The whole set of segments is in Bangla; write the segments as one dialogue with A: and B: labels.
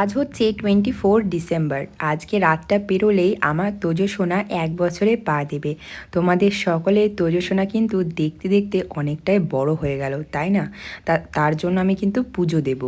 A: আজ হচ্ছে টোয়েন্টি ফোর ডিসেম্বর। আজকে রাতটা পেরোলেই আমার তোজো সোনা এক বছরে পা দেবে। তোমাদের সকলের তোজো সোনা কিন্তু দেখতে দেখতে অনেকটাই বড় হয়ে গেল, তাই না? তার জন্য আমি কিন্তু পুজো দেব।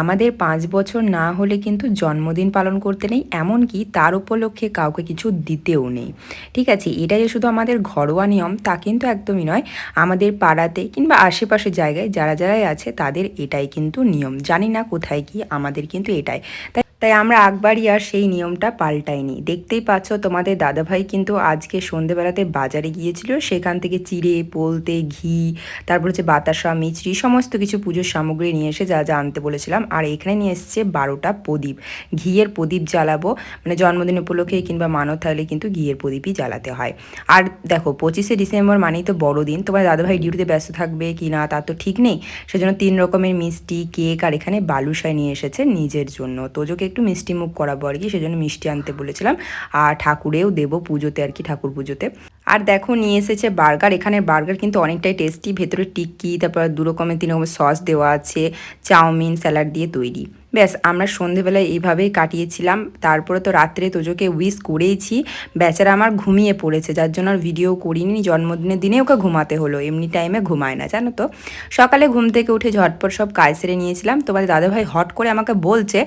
A: আমাদের পাঁচ বছর না হলে কিন্তু জন্মদিন পালন করতে নেই, এমনকি তার উপলক্ষে কাউকে কিছু দিতেও নেই। ঠিক আছে এটা যে শুধু আমাদের ঘরোয়া নিয়ম, তা কিন্তু একদমই নয়। আমাদের পাড়াতে কিংবা আশেপাশে জায়গায় যারা যারাই আছে, তাদের এটাই কিন্তু নিয়ম। জানি না কোথায় কি আমাদের কিন্তু এটাই। তাই তাই আমরা একবারই আর সেই নিয়মটা পাল্টাইনি। দেখতেই পাচ্ছ তোমাদের দাদাভাই কিন্তু আজকে সন্ধেবেলাতে বাজারে গিয়েছিল, সেখান থেকে চিড়ে, পোলতে, ঘি, তারপর হচ্ছে বাতাসা মিচড়ি সমস্ত কিছু পুজোর সামগ্রী নিয়ে এসে যা যা আনতে বলেছিলাম। আর এখানে নিয়ে এসছে বারোটা প্রদীপ। ঘিয়ের প্রদীপ জ্বালাবো মানে জন্মদিন উপলক্ষে কিংবা মানত থাকলে কিন্তু ঘিয়ের প্রদীপই জ্বালাতে হয়। আর দেখো, পঁচিশে ডিসেম্বর মানেই তো বড়দিন, তোমার দাদাভাই ডিউটিতে ব্যস্ত থাকবে কি না তার তো ঠিক নেই। সেজন্য তিন রকমের মিষ্টি, কেক আর এখানে বালুশাই নিয়ে এসেছে নিজের জন্য। তোজোকে একটু মিষ্টি মুখ করাবো আর কি, সেজন্য মিষ্টি আনতে বলেছিলাম। আর ঠাকুরেও দেবো পুজোতে আর কি ঠাকুর পুজোতে। আর দেখো, নিয়ে এসেছে বার্গার। এখানে বার্গার কিন্তু অনেকটাই টেস্টি ভেতরে টিক্কি, তারপর দু রকমের, তিন রকমের সস দেওয়া আছে, চাউমিন স্যালাড দিয়ে তৈরি। ব্যাস, আমরা সন্ধেবেলায় এইভাবেই কাটিয়েছিলাম। তারপরে তো রাত্রে তোজোকে উইস করেইছি। বেচারা আমার ঘুমিয়ে পড়েছে, যার জন্য আর ভিডিও করিনি। জন্মদিনের দিনে ওকে ঘুমাতে হলো। এমনি টাইমে ঘুমায় না, জানো তো। সকালে ঘুম থেকে উঠে ঝটপট সব কাজ সেরে নিয়েছিলাম। তোমাদের দাদাভাই হট করে আমাকে বলছে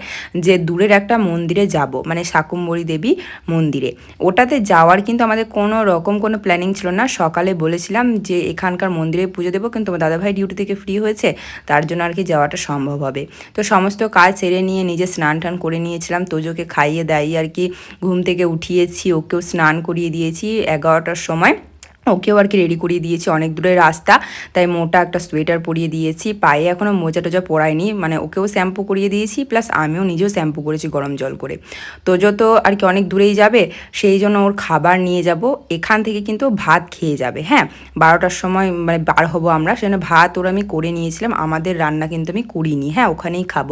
A: যে, দূরের একটা মন্দিরে যাব। মানে শাকুম্বরী দেবী মন্দিরে। ওটাতে যাওয়ার কিন্তু আমাদের কোনো রকম কোনো প্ল্যানিং ছিল না। সকালে বলেছিলাম যে, এখানকার মন্দিরে পুজো দেবো। কিন্তু আমার দাদাভাই ডিউটি থেকে ফ্রি হয়েছে। তার জন্য আর কি যাওয়াটা সম্ভব হবে। তো সমস্ত কাজ সেরে নিয়ে নিজে স্নান টান করে নিয়েছিলাম। তোজোকে খাইয়ে দেয় আর কি। ঘুম থেকে উঠিয়েছি, ওকেও স্নান করিয়ে দিয়েছি এগারোটার সময়। ওকেও আর কি রেডি করিয়ে দিয়েছি, অনেক দূরের রাস্তা। তাই মোটা একটা সোয়েটার পরিয়ে দিয়েছি, পায়ে এখনও মোজা টোজা পরাইনি মানে ওকেও শ্যাম্পু করিয়ে দিয়েছি প্লাস আমিও নিজেও শ্যাম্পু করেছি গরম জল করে। তো যত আর কি অনেক দূরেই যাবে, সেই জন্য ওর খাবার নিয়ে যাব, এখান থেকে কিন্তু ভাত খেয়ে যাবে হ্যাঁ? বারোটার সময় মানে বার হব আমরা, সেজন্য ভাত ওর আমি করে নিয়েছিলাম, আমাদের রান্না কিন্তু আমি করিনি হ্যাঁ ওখানেই খাব।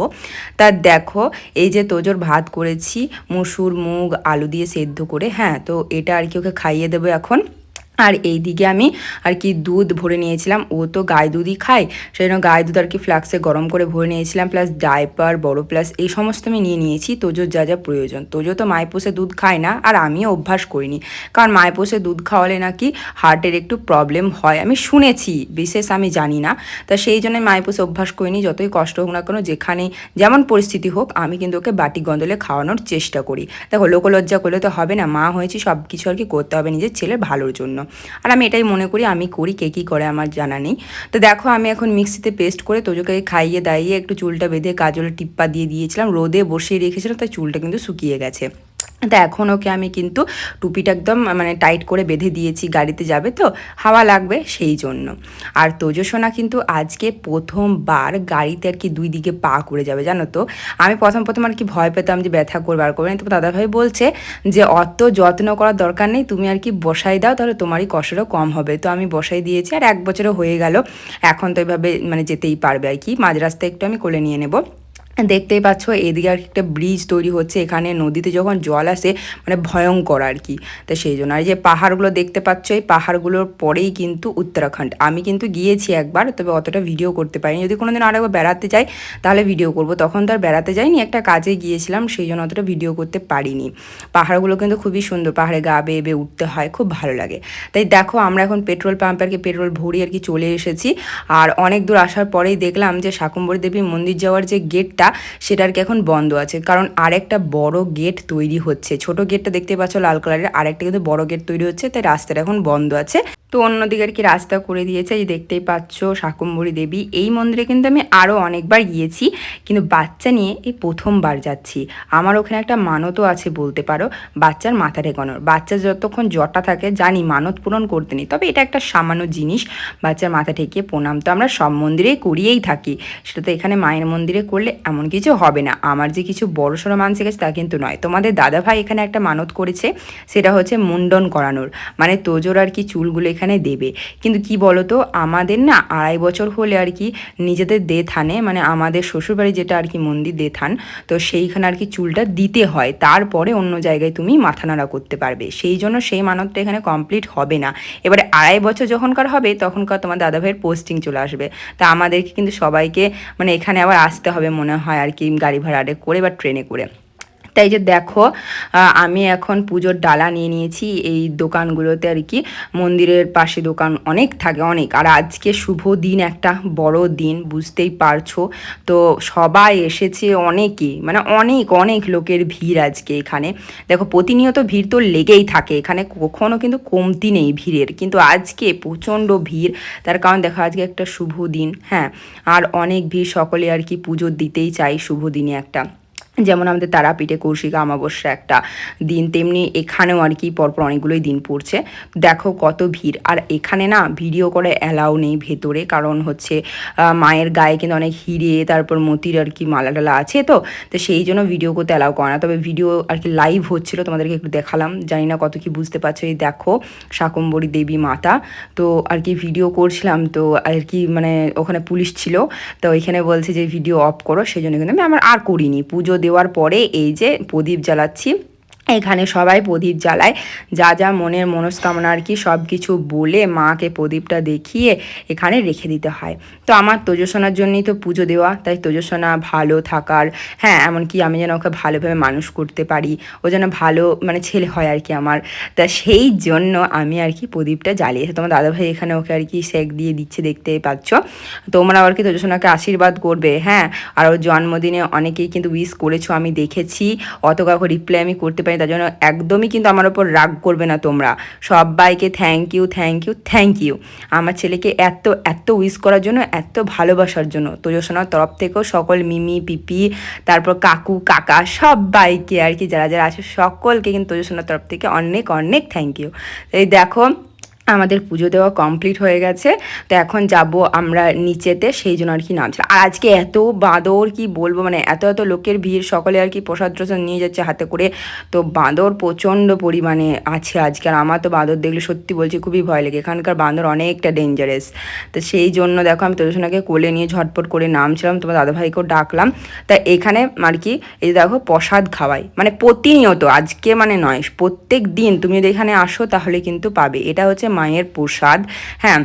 A: তা দেখো, এই যে তোজোর ভাত করেছি, মুসুর মুগ, আলু দিয়ে সেদ্ধ করে হ্যাঁ তো এটা আর কি ওকে খাইয়ে দেবো এখন। আর এই দিকে আমি আর কি দুধ ভরে নিয়েছিলাম। ও তো গায়ে দুধই খায় সেই জন্য গায়ে দুধ আর কি ফ্লাক্সে গরম করে ভরে নিয়েছিলাম প্লাস ডাইপার বড় প্লাস এই সমস্ত আমি নিয়ে নিয়েছি। তোজোর যা যা প্রয়োজন। তোজো তো মায়েপোষে দুধ খায় না, আর আমিও অভ্যাস করিনি। কারণ মায়েপোষে দুধ খাওয়ালে নাকি হার্টের একটু প্রবলেম হয়। আমি শুনেছি, বিশেষ আমি জানি না। তা সেই জন্য মায়েপোষে অভ্যাস করিনি, যতই কষ্ট হোক না কেন, যেখানে যেমন পরিস্থিতি হোক, আমি কিন্তু ওকে বাটি গন্দলে খাওয়ানোর চেষ্টা করি। দেখো, লোকলজ্জা করলে তো হবে না, মা হয়েছি সব কিছু আর কি করতে হবে নিজের ছেলের ভালোর জন্য। আর আমি এটাই মনে করি, আমি করি, কে কী করে আমার জানা নেই। তো দেখো, আমি এখন মিক্সিতে পেস্ট করে তোজোকে খাইয়ে দাইয়ে একটু চুলটা বেঁধে কাজলের টিপ্পা দিয়ে দিয়েছিলাম, রোদে বসিয়ে রেখেছিলাম, তাই চুলটা কিন্তু শুকিয়ে গেছে। তা এখন ওকে আমি কিন্তু টুপিটা একদম মানে টাইট করে বেঁধে দিয়েছি, গাড়িতে যাবে তো, হাওয়া লাগবে সেই জন্য। আর তোজসোনা কিন্তু আজকে প্রথমবার গাড়িতে আর কি দুই দিকে পা করে যাবে, জানো তো? আমি প্রথম প্রথম আর কি ভয় পেতাম যে ব্যথা করবে আর করবে না। তো দাদাভাই বলছে যে, অত যত্ন করার দরকার নেই, তুমি আর কি বসাই দাও, তাহলে তোমারই কষ্টটা কম হবে। তো আমি বসাই দিয়েছি আর এক বছরও হয়ে গেল। এখন তো এভাবে মানে যেতেই পারবে আর কি। মাঝ রাস্তায় একটু আমি কোলে নিয়ে নেব। দেখতেই পাচ্ছ, এদিকে আর একটা ব্রিজ তৈরি হচ্ছে। এখানে নদীতে যখন জল আসে মানে ভয়ঙ্কর আর কি। তো সেই জন্য আর যে পাহাড়গুলো দেখতে পাচ্ছ, এই পাহাড়গুলোর পরেই কিন্তু উত্তরাখণ্ড। আমি কিন্তু গিয়েছি একবার, তবে অতটা ভিডিও করতে পারিনি। যদি কোনোদিন আরেকবার বেড়াতে যাই, তাহলে ভিডিও করব। তখন তো আর বেড়াতে যাইনি, একটা কাজে গিয়েছিলাম, সেই জন্য অতটা ভিডিও করতে পারিনি। পাহাড়গুলো কিন্তু খুবই সুন্দর, পাহাড়ে গা বেয়ে বেয়ে উঠতে হয়, খুব ভালো লাগে। তাই দেখো, আমরা এখন পেট্রোল পাম্পে আর কি পেট্রোল ভরি আর কি চলে এসেছি। আর অনেক দূর আসার পরেই দেখলাম যে শাকুম্বরী দেবী মন্দির যাওয়ার যে গেটটা সেটা আর কি এখন বন্ধ আছে। কারণ আরেকটা বড় গেট তৈরি হচ্ছে। ছোট গেটটা দেখতে পাচ্ছ লাল কালারের আরেকটা কিন্তু বড় গেট তৈরি হচ্ছে, তাই রাস্তাটা এখন বন্ধ আছে। তো অন্যদিকে আর কি রাস্তা করে দিয়েছে। এই দেখতেই পাচ্ছ শাকুম্বরী দেবী। এই মন্দিরে কিন্তু আমি আরও অনেকবার গিয়েছি, কিন্তু বাচ্চা নিয়ে এই প্রথমবার যাচ্ছি। আমার ওখানে একটা মানতও আছে বলতে পারো, বাচ্চার মাথা ঠেকানোর। বাচ্চা যতক্ষণ জটা থাকে, জানি মানত পূরণ করতে নেই। তবে এটা একটা সামান্য জিনিস, বাচ্চার মাথা ঠেকিয়ে প্রণাম তো আমরা সব মন্দিরেই করিয়েই থাকি। সেটা তো এখানে মায়ের মন্দিরে করলে এমন কিছু হবে না। আমার যে কিছু বড় সড়ো মানসিক আছে তা কিন্তু নয়। তোমাদের দাদা ভাই এখানে একটা মানত করেছে, সেটা হচ্ছে মুন্ডন করানোর। মানে তোজোর আর কি চুলগুলো এখানে দেবে। কিন্তু কি বলো তো আমাদের না আড়াই বছর হলে আর কি নিজেদের দে থানে মানে আমাদের শ্বশুরবাড়ি যেটা আর কি মন্দির দে থান, তো সেইখানে আর কি চুলটা দিতে হয়। তারপরে অন্য জায়গায় তুমি মাথা নাড়া করতে পারবে। সেই জন্য সেই মানতটা এখানে কমপ্লিট হবে না। এবারে আড়াই বছর যখনকার হবে, তখনকার তোমার দাদাভাইয়ের পোস্টিং চলে আসবে। তা আমাদেরকে কিন্তু সবাইকে মানে এখানে আবার আসতে হবে মনে হয় আর কি গাড়ি ভাড়া করে বা ট্রেনে করে। তাই যে দেখো আমি এখন পুজোর ডালা নিয়ে নিয়েছি, এই দোকানগুলোতে আর কি। মন্দিরের পাশে দোকান অনেক থাকে, অনেক। আর আজকে শুভ দিন, একটা বড় দিন, বুঝতেই পারছ। তো সবাই এসেছে অনেকে মানে অনেক অনেক লোকের ভিড় আজকে এখানে। দেখো, প্রতিনিয়ত ভিড় তো লেগেই থাকে, এখানে কখনো কিন্তু কমতি নেই ভিড়ের। কিন্তু আজকে প্রচণ্ড ভিড়, তার কারণ দেখো, আজকে একটা শুভ দিন হ্যাঁ। আর অনেক ভিড়, সকলে আর কি পুজো দিতেই চাই শুভ দিনে একটা। যেমন আমাদের তারাপীঠে কৌশিকা অমাবস্যা একটা দিন, তেমনি এখানেও আর কি পরপর অনেকগুলোই দিন পড়ছে। দেখো কত ভিড়। আর এখানে না ভিডিও করে অ্যালাউ নেই ভেতরে, কারণ হচ্ছে মায়ের গায়ে কিন্তু অনেক হিরে, তারপর মতির আর কি মালা টালা আছে তো তো সেই জন্য ভিডিও করতে অ্যালাউ করে না। তবে ভিডিও আর কি লাইভ হচ্ছিল, তোমাদেরকে একটু দেখালাম। জানি না কত কি বুঝতে পারছ, এই দেখো শাকম্বরী দেবী মাতা। তো আর কি ভিডিও করছিলাম, তো আর কি মানে ওখানে পুলিশ ছিল, তো ওইখানে বলছে যে, ভিডিও অফ করো। সেই জন্য কিন্তু আমি আমার আর করিনি। পুজো দেওয়ার পরে এই যে প্রদীপ জ্বালাচ্ছি। এখানে সবাই প্রদীপ জ্বালায়। যা যা মনের মনস্কামনা আর কি সব কিছু বলে মাকে প্রদীপটা দেখিয়ে এখানে রেখে দিতে হয়। তো আমার তোজসোনার জন্যই তো পুজো দেওয়া, তাই তোজসোনা ভালো থাকার হ্যাঁ এমনকি আমি যেন ওকে ভালোভাবে মানুষ করতে পারি, ও যেন ভালো মানে ছেলে হয় আর কি আমার। তা সেই জন্য আমি আর কি প্রদীপটা জ্বালিয়েছি। তোমার দাদাভাই এখানে ওকে আর কি সেক দিয়ে দিচ্ছে দেখতে পাচ্ছ। তোমরা আর কি তোজসোনাকে আশীর্বাদ করবে হ্যাঁ? আর ওর জন্মদিনে অনেকেই কিন্তু উইশ করেছ, আমি দেখেছি। অত কাউকে রিপ্লাই আমি করতে পারি তার জন্য একদমই কিন্তু আমার ওপর রাগ করবে না তোমরা। সবাইকে thank you thank you thank you আমার ছেলেকে এত এত উইস করার জন্য, এত ভালোবাসার জন্য। তোজসোনার তরফ থেকেও সকল মিমি, পিপি, তারপর কাকু, কাকা, সবাইকে আর কি, যারা যারা আছে, সকলকে কিন্তু তোজসোনার তরফ থেকে অনেক অনেক থ্যাংক ইউ এই দেখো আমাদের পুজো দেওয়া কমপ্লিট হয়ে গেছে। তো এখন যাব আমরা নিচেতে, সেই জন্য আর কি নামছিলাম আর আজকে এত বাঁদর, কি বলব মানে এত এত লোকের ভিড়, সকলে আর কি প্রসাদ ট্রসাদ নিয়ে যাচ্ছে হাতে করে। তো বাঁদর প্রচণ্ড পরিমাণে আছে আজকে। আর আমার তো বাঁদর দেখলে সত্যি বলছি, খুবই ভয় লাগে। এখানকার বাঁদর অনেকটা ডেঞ্জারাস তো সেই জন্য দেখো, আমি তোজসোনাকে কোলে নিয়ে ঝটপট করে নামছিলাম, তোমার দাদাভাইকেও ডাকলাম। তা এখানে আর কি, এই দেখো, প্রসাদ খাওয়াই মানে প্রতিনিয়ত, আজকে মানে নয়, প্রত্যেক দিন তুমি যদি এখানে আসো, তাহলে কিন্তু পাবে। এটা হচ্ছে মায়ের প্রসাদ। হ্যাঁ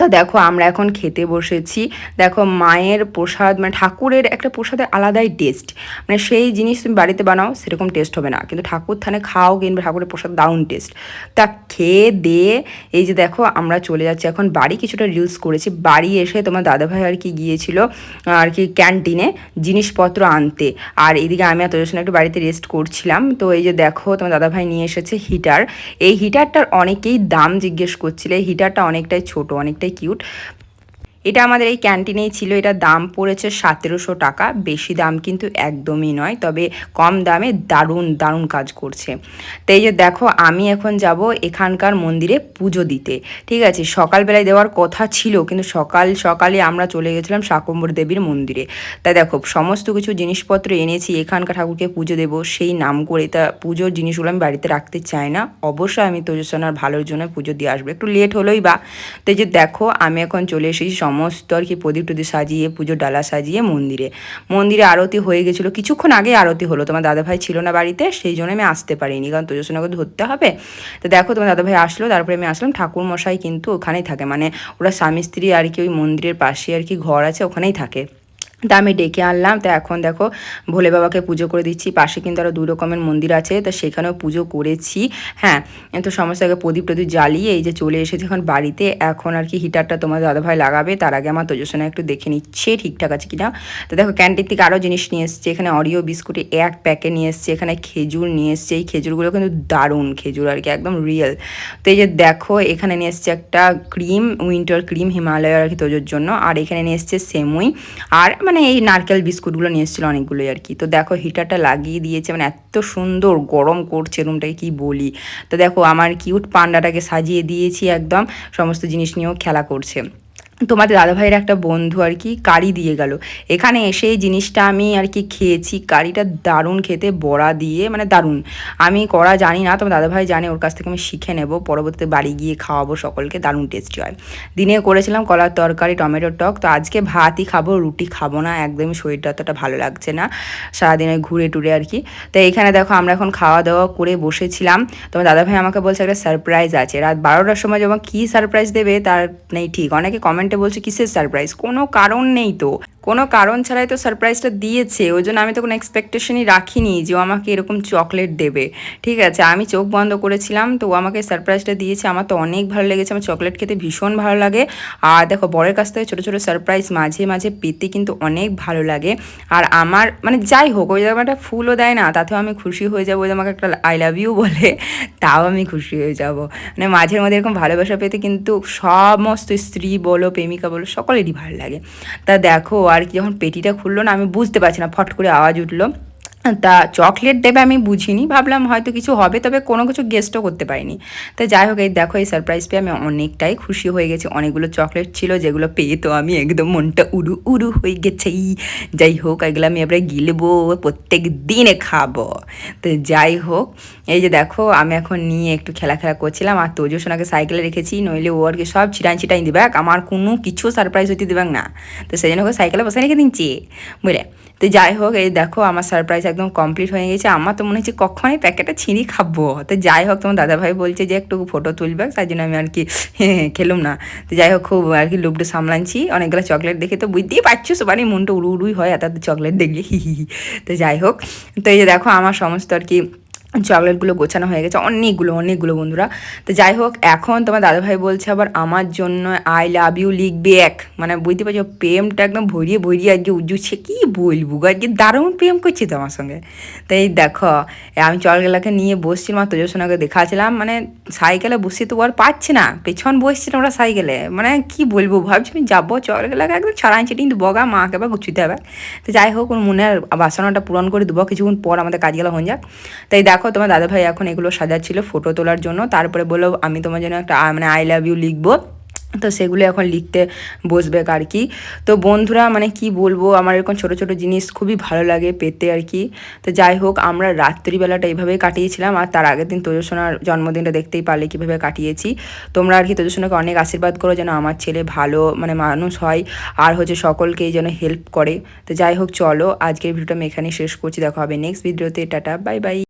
A: তা দেখো, আমরা এখন খেতে বসেছি। দেখো, মায়ের প্রসাদ মানে ঠাকুরের একটা প্রসাদের আলাদাই টেস্ট মানে সেই জিনিস তুমি বাড়িতে বানাও, সেরকম টেস্ট হবে না। কিন্তু ঠাকুর থানে খাও কিংবা ঠাকুরের প্রসাদ দারুণ টেস্ট তা খেয়ে দিয়ে, এই যে দেখো, আমরা চলে যাচ্ছি। এখন বাড়ি কিছুটা রিলস করেছি। বাড়ি এসে তোমার দাদাভাই আর কি গিয়েছিল, আর কি ক্যান্টিনে জিনিসপত্র আনতে। আর এদিকে আমি তোদের সঙ্গে একটু বাড়িতে রেস্ট করছিলাম। তো এই যে দেখো, তোমার দাদাভাই নিয়ে এসেছে হিটার এই হিটারটার অনেকেই দাম জিজ্ঞেস করছিল। হিটারটা অনেকটাই ছোট অনেকটাই কিউট এটা আমাদের এই ক্যান্টিনেই ছিল, এটা দাম পড়েছে সতেরোশো টাকা, বেশি দাম কিন্তু একদমই নয়, তবে কম দামে দারুণ দারুণ কাজ করছে। তো এই যে দেখো, আমি এখন যাব এখানকার মন্দিরে পুজো দিতে, ঠিক আছে? সকালবেলায় দেওয়ার কথা ছিল, কিন্তু সকাল, সকালে আমরা চলে গেছিলাম শাকম্বর দেবীর মন্দিরে। তাই দেখো, সমস্ত কিছু জিনিসপত্র এনেছি, এখানকার ঠাকুরকে পুজো দেবো, সেই নাম করে তা পুজোর জিনিসগুলো আমি বাড়িতে রাখতে চাই না। অবশ্যই আমি তোজসোনার ভালোর জন্য পুজো দিয়ে আসব, একটু লেট হলোই বা। তো এই যে দেখো, আমি এখন চলে এসেছি সমস্ত আর কি প্রদীপ টদীপ সাজিয়ে, পুজোর ডালা সাজিয়ে মন্দিরে। মন্দিরে আরতি হয়ে গেছিল, কিছুক্ষণ আগে আরতি হলো। তোমার দাদাভাই ছিল না বাড়িতে, সেই জন্য আমি আসতে পারিনি, কারণ তোজসোনাকে ধরতে হবে। তো দেখো, তোমার দাদাভাই আসলো, তারপরে আমি আসলাম। ঠাকুর মশাই কিন্তু ওখানেই থাকে মানে ওরা স্বামী স্ত্রী আর কি ওই মন্দিরের পাশে আর কি ঘর আছে, ওখানেই থাকে। তা আমি ডেকে আনলাম। তো এখন দেখো ভোলে বাবাকে পুজো করে দিচ্ছি। পাশে কিন্তু আরও দুই রকমের মন্দির আছে, তো সেখানেও পুজো করেছি। হ্যাঁ তো সমস্ত আগে প্রদীপ টদীপ জ্বালিয়ে এই যে চলে এসেছে এখন বাড়িতে। এখন আর কি হিটারটা তোমার দাদাভাই লাগাবে, তার আগে আমার তোজসোনা একটু দেখে নিচ্ছে ঠিকঠাক আছে কিনা। তো দেখো ক্যান্টিন থেকে আরও জিনিস নিয়ে এসছে, এখানে অরিও বিস্কুটে এক প্যাকে নিয়ে এসছে, এখানে খেজুর নিয়ে এসছে। এই খেজুরগুলো কিন্তু দারুণ খেজুর আর কি, একদম রিয়েল তো এই যে দেখো এখানে নিয়ে এসছে একটা ক্রিম উইন্টার ক্রিম হিমালয়ের আর কি তোজোর জন্য। আর এখানে নিয়ে এসছে সেমুই। আর মানে মানে এই নারকেল বিস্কুটগুলো নিয়ে এসেছিল অনেকগুলোই আর কি। তো দেখো হিটারটা লাগিয়ে দিয়েছে মানে এত সুন্দর গরম করছে রুমটাকে, কি বলি। তো দেখো আমার কিউট পান্ডাটাকে সাজিয়ে দিয়েছি একদম, সমস্ত জিনিস নিয়েও খেলা করছে। তোমাদের দাদাভাইয়ের একটা বন্ধু আর কি কারি দিয়ে গেল। এখানে এসে এই জিনিসটা আমি আর কি খেয়েছি। কারিটা দারুণ খেতে, বড়া দিয়ে মানে দারুণ। আমি করা জানি না তোমার দাদাভাই জানে, ওর কাছ থেকে আমি শিখে নেব। পরবর্তীতে বাড়ি গিয়ে খাওয়াবো, সকলকে দারুণ টেস্টি হয়। দিনে করেছিলাম কলার তরকারি, টমেটোর টক। তো আজকে ভাতই খাব, রুটি খাব না একদমই শরীরটা অতটা ভালো লাগছে না। সারাদিন ওই ঘুরে টুরে আর কি। তো এখানে দেখো, আমরা এখন খাওয়া দাওয়া করে বসেছিলাম। তোমার দাদাভাই আমাকে বলছে, একটা সারপ্রাইজ আছে। রাত বারোটার সময় যখন কী সারপ্রাইজ দেবে, তার নেই ঠিক। অনেকে কমেন্টে বলছে কিসের সারপ্রাইজ কোনো কারণ নেই তো। কোনো কারণ ছাড়াই তো সারপ্রাইজটা দিয়েছে, ওই জন্য আমি তো কোনো এক্সপেকটেশনই রাখিনি যে ও আমাকে এরকম চকলেট দেবে। ঠিক আছে, আমি চোখ বন্ধ করেছিলাম, তো ও আমাকে সারপ্রাইজটা দিয়েছে, আমার তো অনেক ভালো লেগেছে, আমার চকলেট খেতে ভীষণ ভালো লাগে। আর দেখো, বরের কাছ থেকে ছোটো ছোটো সারপ্রাইজ মাঝে মাঝে পেতে কিন্তু অনেক ভালো লাগে। আর আমার মানে যাই হোক ওই একটা ফুলও দেয় না, তাতেও আমি খুশি হয়ে যাব ওই আমাকে একটা আই লাভ ইউ বলে, তাও আমি খুশি হয়ে যাব। মানে মাঝের মধ্যে এরকম ভালোবাসা পেতে কিন্তু সমস্ত স্ত্রী বলো, প্রেমিকা বলো, সকলেরই ভালো লাগে। তা দেখো আর কি যখন পেটিটা খুললো না আমি বুঝতে পারছি না ফট করে আওয়াজ উঠল। তা চকলেট দেবে আমি বুঝিনি, ভাবলাম হয়তো কিছু হবে, তবে কোনো কিছু গেস্টও করতে পারিনি। তো যাই হোক, এই দেখো, এই সারপ্রাইজ পেয়ে আমি অনেকটাই খুশি হয়ে গেছি। অনেকগুলো চকলেট ছিল, যেগুলো পেয়ে তো আমি একদম মনটা উড়ু উড়ু হয়ে গেছে। যাই হোক, এগুলো আমি এবারে গিলবো, প্রত্যেক দিনে খাব। তো যাই হোক, এই যে দেখো, আমি এখন নিয়ে একটু খেলা খেলা করছিলাম, আর তোজো সোনাকে সাইকেলে রেখেছি, নইলে ও আর কি সব ছিটাই ছিটাই দিবে। আমার কোনো কিছু সারপ্রাইজ হতে দেবে না। তো সেই জন্য ওকে সাইকেলে বসে রেখে দিচ্ছি বুঝলে? তো যাই হোক, এই দেখো, আমার সারপ্রাইজ একদম কমপ্লিট হয়ে গেছে। আমার তো মনে হচ্ছে কখনই প্যাকেটটা ছিঁড়ি খাব। তো যাই হোক, তোমার দাদাভাই বলছে যে একটু ফটো তুলবে তাই জন্য আমি আর কি খেলুম না। তো যাই হোক, খুব আর কি লুপটু সামলাচ্ছি অনেকগুলো চকলেট দেখে তো বুঝতেই পারছ, সবারই মনটা উড়ু উড়ুই হয়, এত চকলেট দেখলে হি। তো যাই হোক, তো এই যে দেখো, আমার সমস্ত আর কি চকলেটগুলো গোছানো হয়ে গেছে, অনেকগুলো অনেকগুলো বন্ধুরা। তো যাই হোক, এখন তোমার দাদাভাই বলছে আবার আমার জন্য আই লাভ ইউ লিখবে এক। মানে বুঝতে পারছ, প্রেমটা একদম ভরিয়ে ভরিয়ে আজকে উজুছে কি বলব আজকে দারুণ প্রেম করছে তোমার সঙ্গে। তো এই দেখো আমি চকলেটটাকে নিয়ে বসছিলাম, আর তোজোসোনাকে দেখাছিলাম মানে সাইকেলে বসে তো আর পাচ্ছে না, পেছন বসছিলাম ওরা সাইকেলে। মানে কি বলব, ভাবছি আমি যাব চকলেটগুলোকে একদম ছড়াই ছিটিয়ে কিন্তু বগা মাকে আবার গুছুতে হবে তো যাই হোক, ওর মনের বাসনাটা পূরণ করে দেবো, কিছুক্ষণ পর আমাদের কাজগুলো হয়ে যাক। তাই দেখো তোমার দাদাভাই এখন এগুলো সাজাচ্ছিল ফটো তোলার জন্য। তারপরে বলল, আমি তোমার জন্য একটা মানে আই লাভ ইউ লিখব। তো সেগুলো এখন লিখতে বসবে আর কি। তো বন্ধুরা মানে কি বলব, আমার এরকম ছোটো ছোটো জিনিস খুবই ভালো লাগে পেতে আর কি। তো যাই হোক, আমরা রাত্রিবেলাটা এইভাবেই কাটিয়েছিলাম। আর তার আগের দিন তোজসোনার জন্মদিনটা দেখতেই পারলে কীভাবে কাটিয়েছি। তোমরা আর কি তোজসোনাকে অনেক আশীর্বাদ করো যেন আমার ছেলে ভালো মানে মানুষ হয়। আর হচ্ছে সকলকেই যেন হেল্প করে। তো যাই হোক, চলো, আজকের ভিডিওটা আমি এখানেই শেষ করছি। দেখা হবে নেক্সট ভিডিওতে টাটা বাই বাই